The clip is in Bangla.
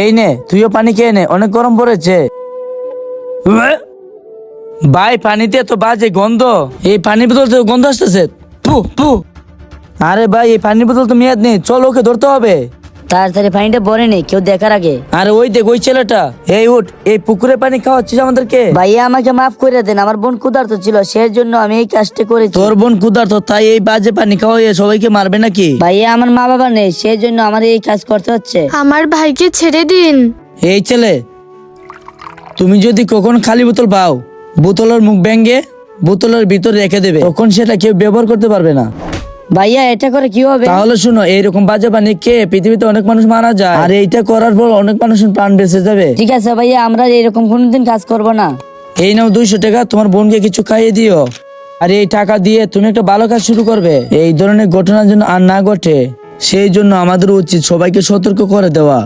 এই নে তুইও পানি খেয়ে নে অনেক গরম পড়েছে। ভাই পানিতে তো বাজে গন্ধ। এই পানির বোতল তো গন্ধ আসতেছে। পু পু আরে ভাই এই পানির বোতল তো মেয়াদ নেই চল ওকে ধরতে হবে। তাড়াতাড়ি পানিটা ভরে নে কেউ দেখার আগে। আরে ওই দেখ ওই ছেলেটা। এই উঠ এই পুকুরে পানি খাওয়াচ্ছিস আমাদেরকে? ভাইয়া আমাকে মাফ করে দেন আমার বোন ক্ষুধার্ত ছিল সেই জন্য আমি এই কাজটা করেছি। তোর বোন ক্ষুধার্ত তাই এই বাজে পানি খাওয়াইয়ে সবাইকে মারবে নাকি? ভাইয়া আমার মা বাবা নেই সেই জন্য আমার এই কাজ করতে হচ্ছে। আমার ভাইকে ছেড়ে দিন। এই ছেলে তুমি যদি কখন খালি বোতল পাও বোতলের মুখ ভেঙে বোতলের ভিতর রেখে দেবে তখন সেটা কেউ ব্যবহার করতে পারবে না। ভাইয়া এটা করে কি হবে? তাহলে শুনো এইরকম বাজে পানি কে? পৃথিবীতে অনেক মানুষ মারা যায়। আর এইটা করার পর অনেক মানুষের প্রাণ বেঁচে যাবে। ঠিক আছে ভাইয়া আমরা এরকম কোনোদিন কাজ করব না। এই নাও দুইশো টাকা তোমার বোনকে কিছু খাইয়ে দিও। আর এই টাকা দিয়ে তুমি একটা ভালো কাজ শুরু করবে। এই ধরনের ঘটনার জন্য আর না ঘটে। সেই জন্য আমাদের উচিত সবাইকে সতর্ক করে দেওয়া।